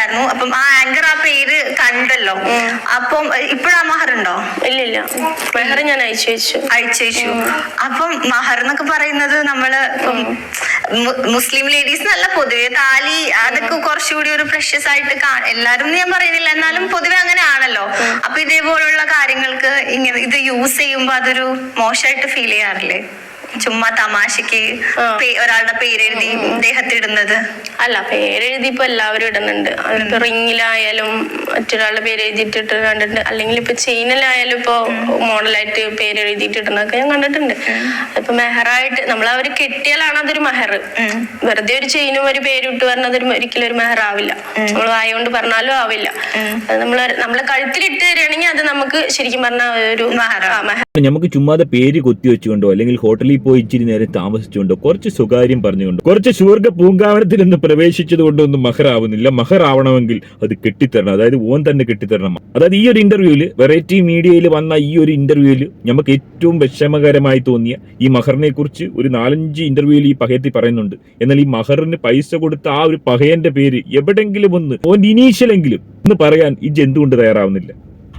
ആയിരുന്നു അപ്പം ആ ആങ്കർ ആ പേര് കണ്ടല്ലോ. അപ്പം ഇപ്പഴാ മഹർ ഉണ്ടോ? ഇല്ല ഇല്ല മെഹർ ഞാൻ അയച്ചു വെച്ചു. അയച്ചു അപ്പം മഹർ എന്നൊക്കെ പറയുന്നത് നമ്മൾ മുസ്ലിം ലേഡീസ് നല്ല പൊതുവെ താലി അതൊക്കെ കുറച്ചുകൂടി ഒരു പ്രഷ്യസ് ആയിട്ട് എല്ലാരും ഞാൻ പറയുന്നില്ല. എന്നാലും പൊതുവെ അങ്ങനെ ആണല്ലോ. അപ്പൊ ഇതേപോലുള്ള കാര്യങ്ങൾക്ക് ഇങ്ങനെ ഇത് യൂസ് ചെയ്യുമ്പോ അതൊരു മോശമായിട്ട് ഫീൽ ചെയ്യാറില്ലേ? ചുമ്മാ തമാശക്ക് ഒരാളുടെ പേരെഴുതി ഇടുന്നത് അല്ല പേരെഴുതി ഇപ്പൊ എല്ലാവരും ഇടുന്നുണ്ട്. അതിപ്പോ റിങ്ങിലായാലും മറ്റൊരാളുടെ പേര് എഴുതിയിട്ടിട്ട് കണ്ടിട്ടുണ്ട്. അല്ലെങ്കിൽ ഇപ്പൊ ചെയിനിലായാലും ഇപ്പൊ മോഡലായിട്ട് പേര് എഴുതിയിട്ട് ഇടുന്നതൊക്കെ ഞാൻ കണ്ടിട്ടുണ്ട്. ഇപ്പൊ മെഹറായിട്ട് നമ്മൾ അവർ കെട്ടിയാലാണ് അതൊരു മെഹർ. വെറുതെ ഒരു ചെയിനും ഒരു പേരും ഇട്ട് പറഞ്ഞത് ഒരു ഒരിക്കലും ഒരു മെഹർ ആവില്ല നമ്മൾ വായോണ്ട് പറഞ്ഞാലും ആവില്ല. അത് നമ്മൾ നമ്മളെ കഴുത്തിലിട്ട് തരികയാണെങ്കിൽ അത് നമുക്ക് ശരിക്കും പറഞ്ഞ ഒരു മെഹറാ. മെഹർ നമുക്ക് ചുമ്മാതെ പേര് കൊത്തി വെച്ചുകൊണ്ടോ അല്ലെങ്കിൽ ഹോട്ടലിൽ പോയി ഇച്ചിരി നേരം താമസിച്ചുകൊണ്ടോ കുറച്ച് സ്വകാര്യം പറഞ്ഞുകൊണ്ടോ കുറച്ച് സ്വർഗ പൂങ്കാവനത്തിൽ നിന്ന് പ്രവേശിച്ചത് കൊണ്ടൊന്നും മഹറാവുന്നില്ല. മഹറാവണമെങ്കിൽ അത് കെട്ടിത്തരണം. അതായത് ഓൻ തന്നെ കെട്ടിത്തരണം. അതായത് ഈ ഒരു ഇന്റർവ്യൂവിൽ വെറൈറ്റി മീഡിയയിൽ വന്ന ഈ ഒരു ഇന്റർവ്യൂവിൽ നമുക്ക് ഏറ്റവും വിഷമകരമായി തോന്നിയ ഈ മഹറിനെ കുറിച്ച് ഒരു നാലഞ്ച് ഇന്റർവ്യൂവിൽ ഈ പഹയത്തിൽ പറയുന്നുണ്ട്. എന്നാൽ ഈ മഹറിന് പൈസ കൊടുത്ത ആ ഒരു പഹയന്റെ പേര് എവിടെങ്കിലും ഒന്ന് ഓൻ ഇനീഷ്യലെങ്കിലും ഒന്ന് പറയാൻ ഈ എന്തുകൊണ്ട് തയ്യാറാവുന്നില്ല?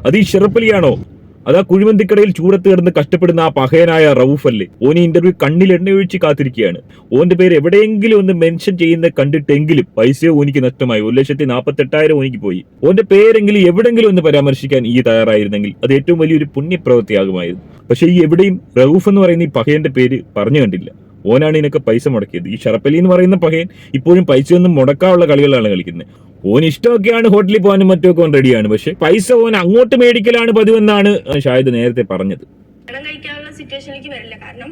അത് ഈ ഷെറപ്പലിയാണോ? അതാ കുഴിമന്തിക്കടയിൽ ചൂടത്ത് കിടന്ന് കഷ്ടപ്പെടുന്ന ആ പഹയനായ റൌഫ് അല്ലേ? ഓൻ ഇന്റർവ്യൂ കണ്ണിൽ എണ്ണ ഒഴിച്ച് കാത്തിരിക്കുകയാണ്. ഓന്റെ പേര് എവിടെയെങ്കിലും ഒന്ന് മെൻഷൻ ചെയ്യുന്ന കണ്ടിട്ടെങ്കിലും പൈസ ഓനിക്ക് നഷ്ടമായി. ഒരു ലക്ഷത്തി നാൽപ്പത്തി എട്ടായിരം ഓനിക്ക് പോയി. ഓന്റെ പേരെങ്കിലും എവിടെങ്കിലും ഒന്ന് പരാമർശിക്കാൻ ഈ തയ്യാറായിരുന്നെങ്കിൽ അത് ഏറ്റവും വലിയൊരു പുണ്യപ്രവൃത്തിയാകുമായിരുന്നു. പക്ഷേ ഈ എവിടെയും റൌഫ് എന്ന് പറയുന്ന ഈ പഹയന്റെ പേര് പറഞ്ഞു കണ്ടില്ല. ഓനാണ് ഇതിനൊക്കെ പൈസ മുടക്കിയത്. ഈ ഷറപ്പലി എന്ന് പറയുന്ന പഹയൻ ഇപ്പോഴും പൈസയൊന്നും മുടക്കാനുള്ള കളികളാണ് കളിക്കുന്നത്. ഓൻ ഇഷ്ടമൊക്കെയാണ് ഹോട്ടലിൽ പോകാനും മറ്റുമൊക്കെ ഓൻ റെഡിയാണ്. പക്ഷെ പൈസ ഓൻ അങ്ങോട്ട് മേടിക്കലാണ് പതിവെന്നാണ് ഷാഹിദ് നേരത്തെ പറഞ്ഞത്. കല്യാണം കഴിക്കാനുള്ള സിറ്റുവേഷനിലേക്ക് വരില്ല. കാരണം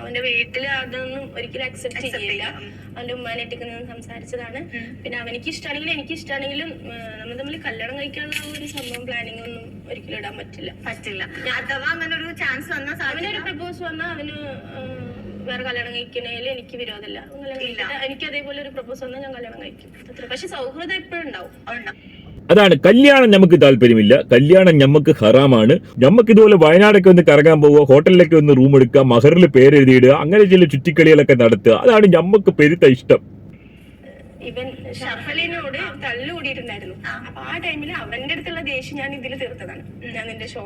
അവന്റെ വീട്ടിൽ അതൊന്നും ഒരിക്കലും അക്സെപ്റ്റ് ചെയ്യില്ല. അവന്റെ ഉമ്മാനായിട്ടൊക്കെ നിന്ന് സംസാരിച്ചതാണ്. പിന്നെ അവനിക്ക് ഇഷ്ടമാണെങ്കിലും എനിക്ക് ഇഷ്ടമാണെങ്കിലും നമ്മൾ തമ്മിൽ കല്യാണം കഴിക്കാനുള്ള ഒരു സംഭവം പ്ലാനിങ് ഒന്നും ഒരിക്കലും ഇടാൻ പറ്റില്ല. പറ്റില്ല. അഥവാ അങ്ങനെ ഒരു ചാൻസ് വന്നാൽ അവനൊരു പ്രപ്പോസ് വന്നാൽ അവന് വേറെ കല്യാണം കഴിക്കണേൽ എനിക്ക് വിരോധമില്ല. എനിക്ക് അതേപോലെ ഒരു പ്രപ്പോസ് വന്നാൽ ഞാൻ കല്യാണം കഴിക്കും. അത്ര. പക്ഷെ സൗഹൃദം എപ്പോഴും ഉണ്ടാവും. അതാണ്. കല്യാണം നമുക്ക് താല്പര്യമില്ല. കല്യാണം നമുക്ക് ഹറാമാണ്. നമുക്ക് ഇതുപോലെ വയനാടൊക്കെ ഒന്ന് കറങ്ങാൻ പോവുക ഹോട്ടലിലൊക്കെ ഒന്ന് റൂം എടുക്കുക മഹറിൽ പേരെഴുതിയിടുക അങ്ങനെ ചില ചുറ്റിക്കളികളൊക്കെ നടത്തുക. അതാണ് നമുക്ക് പെരുത്ത ഇഷ്ടം. ഇവൻ ഷഫലിനോട് തല്ലുകൂടിയിട്ടുണ്ടായിരുന്നു. അപ്പൊ ആ ടൈമിൽ അവന്റെ അടുത്തുള്ള ദേഷ്യം ഞാൻ ഇതിൽ തീർത്തതാണ്. ഞാൻ നിന്റെ ഷോ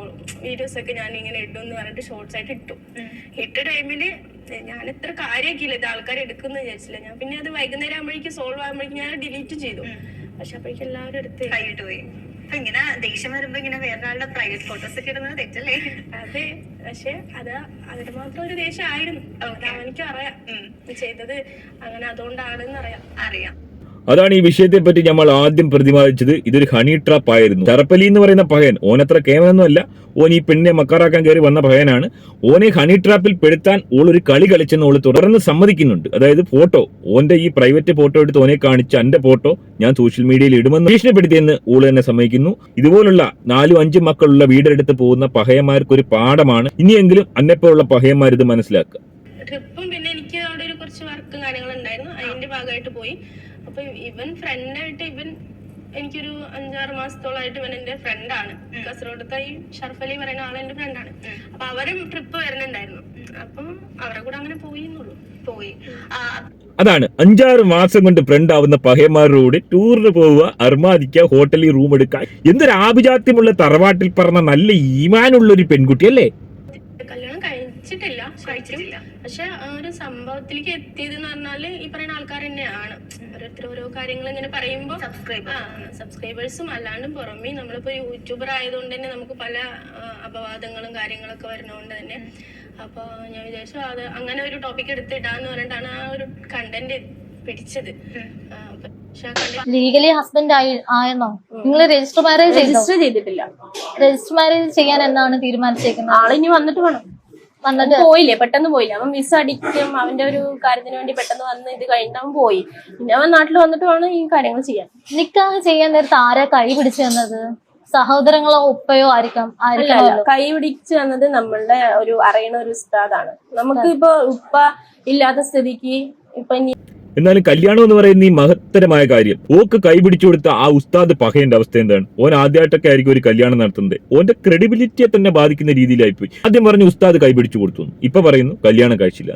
വീഡിയോസ് ഒക്കെ ഞാൻ ഇങ്ങനെ ഇടും എന്ന് പറഞ്ഞിട്ട് ഷോർട്സ് ആയിട്ട് ഇട്ടു. ഇട്ട ടൈമിൽ ഞാൻ എത്ര കാര്യമാക്കിയില്ല ഇത് ആൾക്കാർ എടുക്കുന്നു വിചാരിച്ചില്ല. ഞാൻ പിന്നെ അത് വൈകുന്നേരം ആകുമ്പോഴേക്കും സോൾവ് ആകുമ്പോഴേക്കും ഞാൻ ഡിലീറ്റ് ചെയ്തു. പക്ഷെ അപ്പോഴേക്കും എല്ലാവരും എടുത്ത് കൈയിട്ട് പോയി. അപ്പൊ ഇങ്ങനെ ദേഷ്യം വരുമ്പോ ഇങ്ങനെ വേറൊരാളുടെ പ്രൈവറ്റ് ഫോട്ടോസ് ഒക്കെ ഇടുന്നത് തെറ്റല്ലേ? അതെ. പക്ഷെ അത് അതിന് മാത്രം ഒരു ദേഷ്യം ആയിരുന്നു. എനിക്ക് അറിയാം. ചെയ്തത് അങ്ങനെ അതുകൊണ്ടാണെന്ന് അറിയാം. അറിയാം. അതാണ് ഈ വിഷയത്തെ പറ്റി നമ്മൾ ആദ്യം പ്രതിപാദിച്ചത്. ഇതൊരു ഹണി ട്രാപ്പ് ആയിരുന്നു. തറപ്പലി എന്ന് പറയുന്ന പഹയൻ ഓനത്ര കേമനൊന്നുമല്ല. ഓൻ ഈ പെണ്ണിനെ മക്കാറാക്കാൻ കയറി വന്ന പഹയനാണ്. ഓനെ ഹണി ട്രാപ്പിൽ പെടുത്താൻ ഓൾ ഒരു കളി കളിച്ചെന്ന് ഓൾ തുടർന്ന് സമ്മതിക്കുന്നുണ്ട്. അതായത് ഫോട്ടോ ഓന്റെ ഈ പ്രൈവറ്റ് ഫോട്ടോ എടുത്ത് ഓനെ കാണിച്ച എന്റെ ഫോട്ടോ ഞാൻ സോഷ്യൽ മീഡിയയിൽ ഇടുമെന്ന് ഭീഷണിപ്പെടുത്തിയെന്ന് ഓൾ തന്നെ സമ്മതിക്കുന്നു. ഇതുപോലുള്ള നാലും അഞ്ചും മക്കളുള്ള വീടെടുത്ത് പോകുന്ന പഹയന്മാർക്ക് ഒരു പാഠമാണ്. ഇനിയെങ്കിലും അന്നെപ്പോലുള്ള പഹയന്മാർ ഇത് മനസ്സിലാക്കുക. ട്രിപ്പും പിന്നെ എനിക്ക് അവിടെ ഒരു കുറച്ച് വർക്കും കാര്യങ്ങളും ഉണ്ടായിരുന്നു. അതിന്റെ ഭാഗമായിട്ട് പോയി. അപ്പൊ ഇവൻ ഫ്രണ്ടായിട്ട് ഇവൻ എനിക്കൊരു അഞ്ചാറ് മാസത്തോളായിട്ട് ഇവൻ എന്റെ ഫ്രണ്ടാണ് കാസർഗോഡത്തെ ഈ ഷർഫലി പറയുന്ന ആൾ എന്റെ ഫ്രണ്ടാണ് അപ്പൊ അവരും ട്രിപ്പ് വരുന്നുണ്ടായിരുന്നു. അപ്പം അവരെ കൂടെ അങ്ങനെ പോയി എന്നുള്ളൂ. പോയി. അതാണ്. അഞ്ചാറ് മാസം കൊണ്ട് ഫ്രണ്ട് ആവുന്ന പഹയന്മാരുടെ കൂടെ ടൂറിന് പോവുക അർമാദിക്കുക ഹോട്ടലിൽ റൂം എടുക്കുക എന്തൊരു ആഭിജാത്യമുള്ള തറവാട്ടിൽ പറഞ്ഞ നല്ല ഈമാനുള്ള ഒരു പെൺകുട്ടി അല്ലേ കഴിച്ചിട്ടില്ല കഴിച്ചിട്ടില്ല. പക്ഷെ ആ ഒരു സംഭവത്തിലേക്ക് എത്തിയത് എന്ന് പറഞ്ഞാൽ ഈ പറയുന്ന ആൾക്കാർ തന്നെയാണ്. ഓരോരുത്തർ ഓരോ കാര്യങ്ങൾ ഇങ്ങനെ പറയുമ്പോ Subscriber. സബ്സ്ക്രൈബേഴ്സും അല്ലാണ്ടും പുറമേ നമ്മളിപ്പോ യൂട്യൂബർ ആയതുകൊണ്ട് തന്നെ നമുക്ക് പല അപവാദങ്ങളും കാര്യങ്ങളൊക്കെ വരുന്നതുകൊണ്ട് തന്നെ. അപ്പൊ ഞാൻ വിചാരിച്ചു അത് അങ്ങനെ ഒരു ടോപ്പിക് എടുത്തിടാന്ന് പറഞ്ഞിട്ടാണ് ആ ഒരു കണ്ടന്റ് പിടിച്ചത്. ലീഗലി ഹസ്ബൻഡ് ആയി ആയെന്നോ? നിങ്ങൾ രജിസ്റ്റർ മാരേജ് രജിസ്റ്റർ ചെയ്തിട്ടില്ല. രജിസ്റ്റർ മാരേജ് ചെയ്യാൻ എന്നാണ് തീരുമാനിച്ചേക്കുന്നത്? ആളിനി വന്നിട്ട് വേണം. വന്നിട്ട് പോയില്ലേ? പെട്ടെന്ന് പോയില്ല? അവൻ വിസ അടിക്കും അവന്റെ ഒരു കാര്യത്തിന് വേണ്ടി പെട്ടെന്ന് വന്ന് ഇത് കഴിഞ്ഞിട്ട് അവൻ പോയി. പിന്നെ അവൻ നാട്ടിൽ വന്നിട്ട് വേണം ഈ കാര്യങ്ങൾ ചെയ്യാൻ. നിക്കാഹ് ചെയ്യാൻ നേരത്ത് ആരാ കൈ പിടിച്ചു തന്നത്? സഹോദരങ്ങളോ ഉപ്പയോ ആയിരിക്കാം അല്ല കൈ പിടിച്ചു തന്നത് നമ്മളുടെ ഒരു അറിയണ ഒരു ഉസ്താദാണ്. നമുക്ക് ഇപ്പൊ ഉപ്പ ഇല്ലാത്ത സ്ഥിതിക്ക് ഇപ്പൊ എന്നാലും കല്യാണം എന്ന് പറയുന്ന ഈ മഹത്തരമായ കാര്യം. ഓക്ക് കൈപിടിച്ചു കൊടുത്ത ആ ഉസ്താദ് പഹയന്റെ അവസ്ഥ എന്താണ്? ഓൻ ആദ്യമായിട്ടൊക്കെ ആയിരിക്കും ഒരു കല്യാണം നടത്തുന്നത്. ഓന്റെ ക്രെഡിബിലിറ്റിയെ തന്നെ ബാധിക്കുന്ന രീതിയിലായിപ്പോയി ആദ്യം പറഞ്ഞു ഉസ്താദ് കൈപിടിച്ചു കൊടുത്തു. ഇപ്പൊ പറയുന്നു കല്യാണം കഴിച്ചില്ല.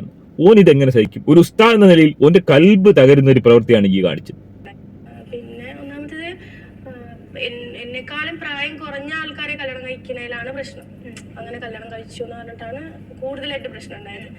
ഓൻ ഇതെങ്ങനെ സഹിക്കും? ഒരു ഉസ്താദ് എന്ന നിലയിൽ ഓന്റെ കൽബ് തകരുന്ന ഒരു പ്രവൃത്തിയാണ് ഈ കാണിച്ചത്. എന്നെക്കാളും പ്രായം കുറഞ്ഞ ആൾക്കാരെ കല്യാണം കഴിക്കുന്നതിലാണ് പ്രശ്നം. അങ്ങനെ കല്യാണം കഴിച്ചു എന്ന് പറഞ്ഞിട്ടാണ് കൂടുതലായിട്ട് പ്രശ്നം ഉണ്ടായത്.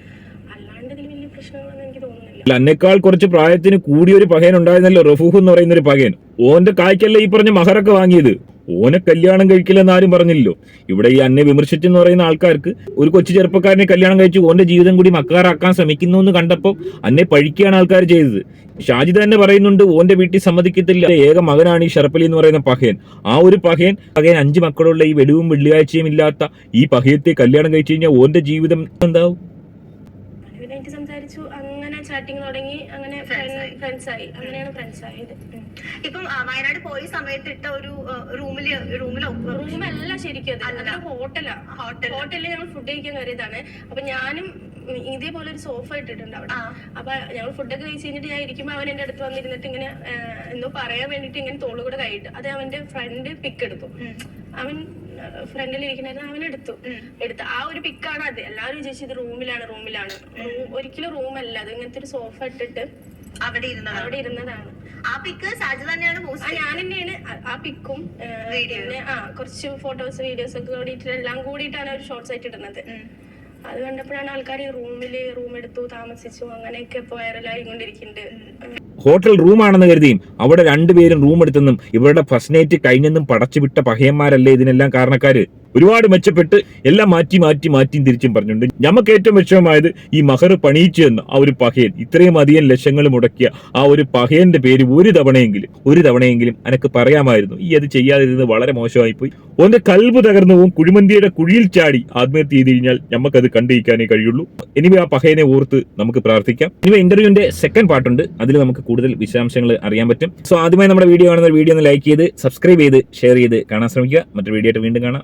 അന്നേക്കാൾ കുറച്ച് പ്രായത്തിന് കൂടിയൊരു പകയൻ ഉണ്ടായിരുന്നല്ലോ റഫൂഹ് എന്ന് പറയുന്ന ഒരു പകയൻ. ഓന്റെ കായ്ക്കല്ല ഈ പറഞ്ഞ മഹറൊക്കെ വാങ്ങിയത്? ഓനെ കല്യാണം കഴിക്കില്ലെന്ന് ആരും പറഞ്ഞില്ലല്ലോ. ഇവിടെ ഈ അന്നെ വിമർശിച്ചെന്ന് പറയുന്ന ആൾക്കാർക്ക് ഒരു കൊച്ചു ചെറുപ്പക്കാരനെ കല്യാണം കഴിച്ചു ഓന്റെ ജീവിതം കൂടി മക്കാറാക്കാൻ ശ്രമിക്കുന്നു എന്ന് കണ്ടപ്പോൾ അന്നെ പഴിക്കുകയാണ് ആൾക്കാർ ചെയ്തത്. ഷാജിദ് തന്നെ പറയുന്നുണ്ട് ഓന്റെ വീട്ടിൽ സമ്മതിക്കത്തില്ല. ഏക മകനാണ് ഈ ഷർപ്പലി എന്ന് പറയുന്ന പഹയൻ ആ ഒരു പഹയൻ പഹയൻ അഞ്ച് മക്കളുള്ള ഈ വെടിവും വെള്ളിയാഴ്ചയും ഇല്ലാത്ത ഈ പഹയത്തെ കല്യാണം കഴിച്ചു കഴിഞ്ഞാൽ ഓന്റെ ജീവിതം എന്താവും? ചാറ്റിങ് തുടങ്ങി അങ്ങനെ ഫ്രണ്ട്സ് ആയി. അങ്ങനെയാണ് ഫ്രണ്ട്സ് ആയത്. ഇപ്പം വയനാട് പോയ സമയത്ത് ഇട്ട ഒരു റൂമിൽ റൂമിലോ? റൂമല്ല ശരിക്കും അത്. ഹോട്ടലാ. ഹോട്ടൽ ഹോട്ടലിൽ ഞങ്ങൾ ഫുഡ് കഴിക്കാൻ കയറിയതാണ്. അപ്പൊ ഞാനും ഇതേപോലെ ഒരു സോഫ ഇട്ടിട്ടുണ്ട് അവിടെ. അപ്പൊ ഞങ്ങൾ ഫുഡൊക്കെ കഴിച്ച് കഴിഞ്ഞിട്ട് ഞാൻ ഇരിക്കുമ്പോ അവൻ എന്റെ അടുത്ത് വന്നിരുന്നിട്ട് ഇങ്ങനെ എന്തോ പറയാൻ വേണ്ടിട്ട് ഇങ്ങനെ തോളുകൂടെ കൈയിട്ട് അത് അവന്റെ ഫ്രണ്ട് പിക്ക് എടുത്തു അവൻ ഫ്രണ്ടിൽ ഇരിക്കണായിരുന്നു അവൻ എടുത്തു. എടുത്ത് ആ ഒരു പിക്കാണ് അത്. എല്ലാവരും വിചാരിച്ചത് റൂമിലാണ് റൂമിലാണ്. ഒരിക്കലും റൂമല്ല. അത് ഇങ്ങനത്തെ ഒരു സോഫ ഇട്ടിട്ട് അവിടെ ഇരുന്നതാണ്. അവിടെ ഇരുന്നതാണ്. ആ പിക്ക് സാജു തന്നെയാണ് പോസ്റ്റ് ഞാൻ തന്നെയാണ് ആ- പിക്കും. പിന്നെ ആ കുറച്ച് ഫോട്ടോസ് വീഡിയോസ് ഒക്കെ കൂടിയിട്ട് എല്ലാം കൂടിയിട്ടാണ് ഒരു ഷോർട്സ് ആയിട്ട് ഇടുന്നത്. അത് കണ്ടപ്പോഴാണ് ആൾക്കാർ റൂമിൽ റൂം എടുത്തു താമസിച്ചു. അങ്ങനെയൊക്കെ ഇപ്പൊ വൈറലായി കൊണ്ടിരിക്കുന്നുണ്ട് ഹോട്ടൽ റൂമാണെന്ന് കരുതിയും അവിടെ രണ്ടുപേരും റൂം എടുത്തെന്നും ഇവരുടെ ഫസ്റ്റ് നൈറ്റ് കഴിഞ്ഞെന്നും പടച്ചുവിട്ട പഹയന്മാരല്ലേ ഇതിനെല്ലാം കാരണക്കാര്? ഒരുപാട് മെച്ചപ്പെട്ട് എല്ലാം മാറ്റി മാറ്റി മാറ്റിയും തിരിച്ചും പറഞ്ഞിട്ടുണ്ട് ഞമ്മക്ക് ഏറ്റവും വിഷമമായത് ഈ മഹർ പണിയിച്ചു എന്ന ആ ഒരു പഹയൻ. ഇത്രയും അധികം ലക്ഷങ്ങൾ മുടക്കിയ ആ ഒരു പഹയന്റെ പേര് ഒരു തവണയെങ്കിലും ഒരു തവണയെങ്കിലും എനക്ക് പറയാമായിരുന്നു. ഈ അത് ചെയ്യാതിരുന്നത് വളരെ മോശമായി പോയി ഓന്റെ കൽബ് തകർന്നു പോകും കുഴിമന്തിയുടെ കുഴിയിൽ ചാടി ആത്മഹത്യ ചെയ്ത് കഴിഞ്ഞാൽ നമുക്കത് കണ്ടിരിക്കാനേ കഴിയുള്ളൂ. ഇനി ആ പഹയനെ ഓർത്ത് നമുക്ക് പ്രാർത്ഥിക്കാം. ഇനി ഇന്റർവ്യൂവിന്റെ സെക്കൻഡ് പാർട്ടുണ്ട് അതിൽ നമുക്ക് കൂടുതൽ വിശദാംശങ്ങൾ അറിയാൻ പറ്റും. സോ ആദ്യമായി നമ്മുടെ വീഡിയോ കാണുന്ന വീഡിയോ ഒന്ന് ലൈക്ക് ചെയ്ത് സബ്സ്ക്രൈബ് ചെയ്ത് ഷെയർ ചെയ്ത് കാണാൻ ശ്രമിക്കുക. മറ്റൊരു വീഡിയോ ആയിട്ട് വീണ്ടും കാണാം.